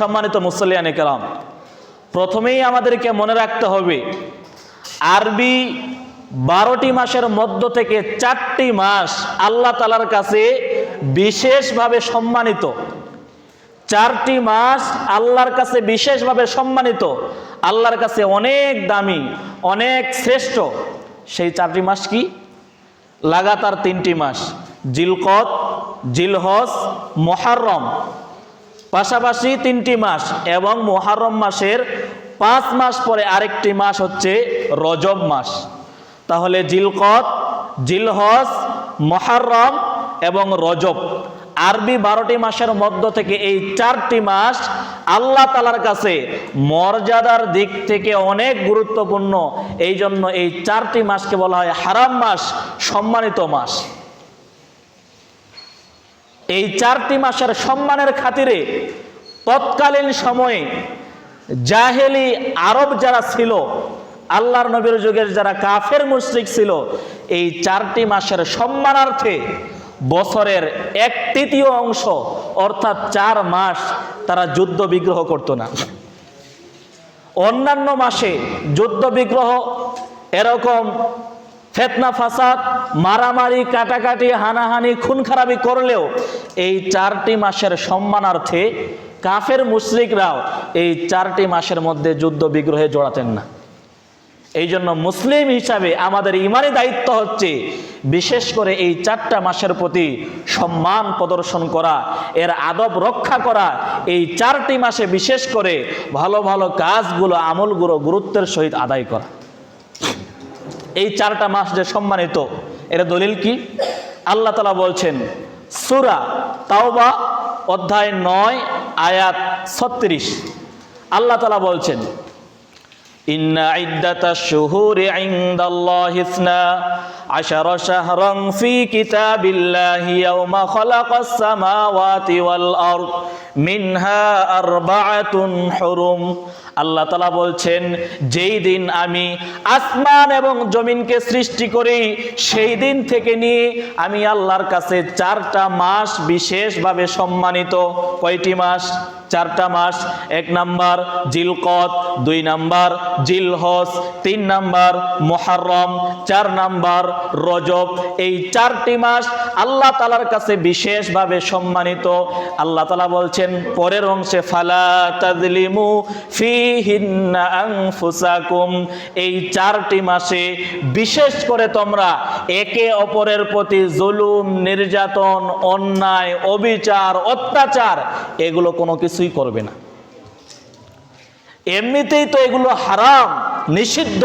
সম্মানিত মুসলিয়ান কেরাম, প্রথমেই আমাদেরকে মনে রাখতে হবে, আরবি বারোটি মাসের মধ্য থেকে চারটি মাস আল্লাহ তালার কাছে বিশেষভাবে সম্মানিত। চারটি মাস আল্লাহর কাছে বিশেষভাবে সম্মানিত। আল্লাহর কাছে অনেক দামি, অনেক শ্রেষ্ঠ। সেই চারটি মাস কি? লাগাতার তিনটি মাস। জিলকত জিলহস মোহারম। পাশাপাশি তিনটি মাস এবং মোহারম মাসের পাঁচ মাস পরে আরেকটি মাস হচ্ছে রজব মাস। তাহলে জিলকত জিলহস মহারম এবং রজব আরবি বারোটি মাসের মধ্য থেকে এই চারটি মাস আল্লাহ তালার কাছে মর্যাদার দিক থেকে অনেক গুরুত্বপূর্ণ। এই জন্য এই চারটি মাসকে বলা হয় হারাম মাস, সম্মানিত মাস। এই চারটি মাসের সম্মানের খাতিরে তৎকালীন সময়ে জাহেলি আরব যারা ছিল, আল্লাহর নবীর যুগের যারা কাফের মুশরিক ছিল, এই চারটি মাসের সম্মানার্থে বছরের এক তৃতীয় অংশ, অর্থাৎ চার মাস তারা যুদ্ধ বিগ্রহ করতো না। অন্যান্য মাসে যুদ্ধ বিগ্রহ এরকম ফেতনা, ফাসাদ, মারামারি, কাটাকাটি, হানাহানি, খুন খারাপি করলেও এই চারটি মাসের সম্মানার্থে কাফের মুশরিকরাও এই চারটি মাসের মধ্যে যুদ্ধ বিগ্রহে জড়াতেন না। এই জন্য মুসলিম হিসাবে আমাদের ইমানি দায়িত্ব হচ্ছে বিশেষ করে এই চারটা মাসের প্রতি সম্মান প্রদর্শন করা, এর আদব রক্ষা করা, এই চারটি মাসে বিশেষ করে ভালো ভালো কাজগুলো, আমলগুলো, গুরুত্বের সহিত আদায় করা। এই চারটা মাস যে সম্মানিত এর দলিল কি আল্লাহ তালা বলছেন সুরা তাওবা অধ্যায় নয় আয়াত ছত্রিশ আল্লাহ তালা বলছেন إن عدة الشهور عند الله اثنا عشر شهرا في كتاب الله يوم خلق السماوات والأرض منها أربعة حرم আল্লাহ তালা বলছেন, যেই দিন আমি আসমান এবং জমিনকে সৃষ্টি করি, সেই দিন থেকে নিয়ে আমি আল্লাহর কাছে চারটা মাস বিশেষভাবে সম্মানিত। কয়টি মাস? চারটা মাস, এক নাম্বার জিলকত দুই নাম্বার জিলহস তিন নাম্বার মোহারম চার নাম্বার রজব। এই চারটি মাস আল্লাহ তালার কাছে বিশেষভাবে সম্মানিত। আল্লাহ তালা বলছেন, পরের অংশে, ফালা তাজলিমু ফিহিন্না এই চারটি মাসে বিশেষ করে তোমরা একে অপরের প্রতি জুলুম, নির্যাতন, অন্যায়, অবিচার, অত্যাচার, এগুলো কোনো কিছুই করবে না। এমনিতেই তো এগুলো হারাম, নিষিদ্ধ।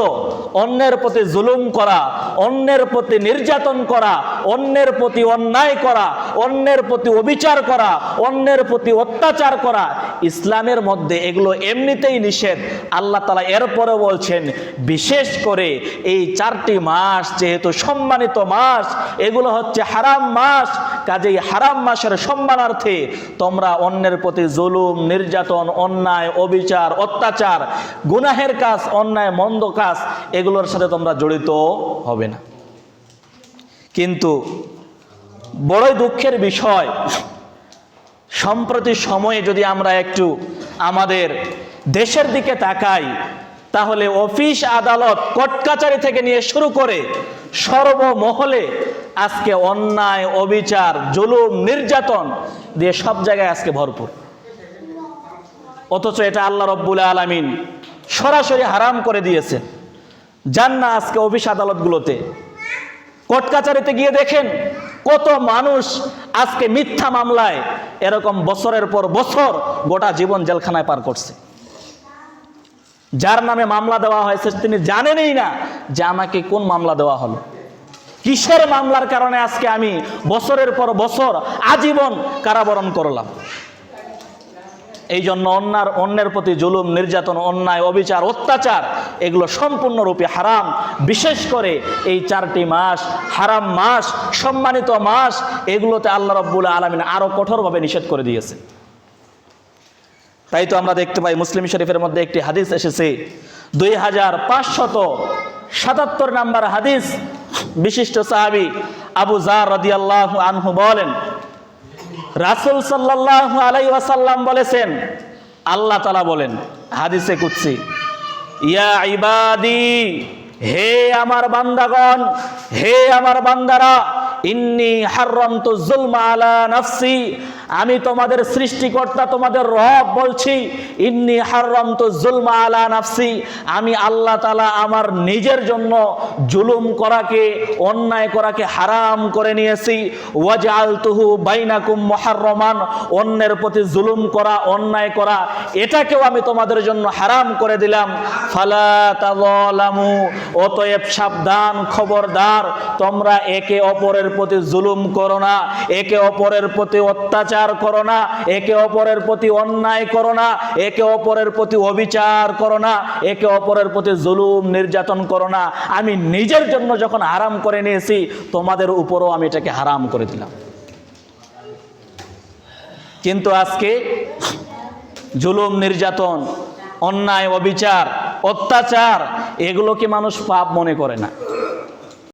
অন্যের প্রতি জুলুম করা, অন্যের প্রতি নির্যাতন করা, অন্যের প্রতি অন্যায় করা, অন্যের প্রতি অবিচার করা, অন্যের প্রতি অত্যাচার করা, ইসলামের মধ্যে এগুলো এমনিতেই নিষেধ। আল্লাহ তালা এরপরে বলছেন, বিশেষ করে এই চারটি মাস যেহেতু সম্মানিত মাস, এগুলো হচ্ছে হারাম মাস কাজেই হারাম মাসের সম্মানার্থে তোমরা অন্যের প্রতি জুলুম, নির্যাতন, অন্যায়, অবিচার, অত্যাচার, গুনাহের কাজ, অন্যায়, মন্দ কাজ, এগুলোর সাথে তোমরা জড়িত হবে না। কিন্তু বড়ই দুঃখের বিষয়, সম্প্রতি সময়ে যদি আমরা একটু আমাদের দেশের দিকে তাকাই, তাহলে অফিস, আদালত, কোর্ট, কাচারি থেকে নিয়ে শুরু করে সর্বমহলে আজকে অন্যায়, অবিচার, জুলুম, নির্যাতন দিয়ে সব জায়গায় আজকে ভরপুর। অথচ এটা আল্লাহ রব্বুল আলমিন সরাসরি হারাম করে দিয়েছেন। যান না আজকে অফিস আদালতগুলোতে। কোর্ট কাচারিতে গিয়ে দেখেন কত মানুষ আজকে মিথ্যা মামলায় এরকম বছরের পর বছর গোটা জীবন জেলখানায় পার করছে। যার নামে মামলা দেওয়া হয়েছে তিনি জানেনই না যে আমাকে কোন মামলা দেওয়া হলো। কিসের মামলার কারণে আজকে আমি বছরের পর বছর আজীবন কারাবরণ করলাম? এই জন্য অন্যার, অন্যের প্রতি জুলুম, নির্যাতন, অন্যায়, অবিচার, অত্যাচার, এগুলো সম্পূর্ণরূপে হারাম। বিশেষ করে এই চারটি মাস, হারাম মাস, সম্মানিত মাস, এগুলোতে আল্লাহ রব্বুল আলমিন আরও কঠোরভাবে নিষেধ করে দিয়েছে তাই তো আমরা দেখতে পাই মুসলিম শরীফের মধ্যে একটি হাদিস এসেছে, দুই হাজার পাঁচশত সাতাত্তর নাম্বার হাদিস বিশিষ্ট সাহাবি আবু জার আল্লাহ আনহু বলেন, রাসুল সাল্লাহ আলাই ওয়াসাল্লাম বলেছেন, আল্লাহ তালা বলেন, হাদিসে কুৎসি ইয়া ইবাদি, হে আমার বান্দাগণ, হে আমার বান্দারা, ইন্নি হারন্ত জুলমা আলা নাফসি আমি তোমাদের সৃষ্টিকর্তা, তোমাদের রব বলছি, ইন্নি হাররামতু যুলমা আলা নাফসি। আমি আল্লাহ তালা আমার নিজের জন্য জুলুম করাকে, অন্যায় করাকে হারাম করে নিয়েছি। ওয়াজআলতুহু বাইনাকুম মুহাররমান, অন্যের প্রতি জুলুম করা, অন্যায় করা, এটাকেও আমি তোমাদের জন্য হারাম করে দিলাম। ফালা তাযালামু, অতএব সাবধান, খবরদার, তোমরা একে অপরের প্রতি জুলুম করো না, একে অপরের প্রতি অত্যাচার করো না, একে অপরের প্রতি অন্যায় করো না, একে অপরের প্রতি অবিচার করো না, একে অপরের প্রতি জুলুম নির্যাতন করো না। আমি নিজের জন্য যখন হারাম করে নিয়েছি, তোমাদের উপরও আমি এটাকে হারাম করে দিলাম। কিন্তু আজকে জুলুম, নির্যাতন, অন্যায়, অবিচার, অত্যাচার, এগুলোকে মানুষ পাপ মনে করে না।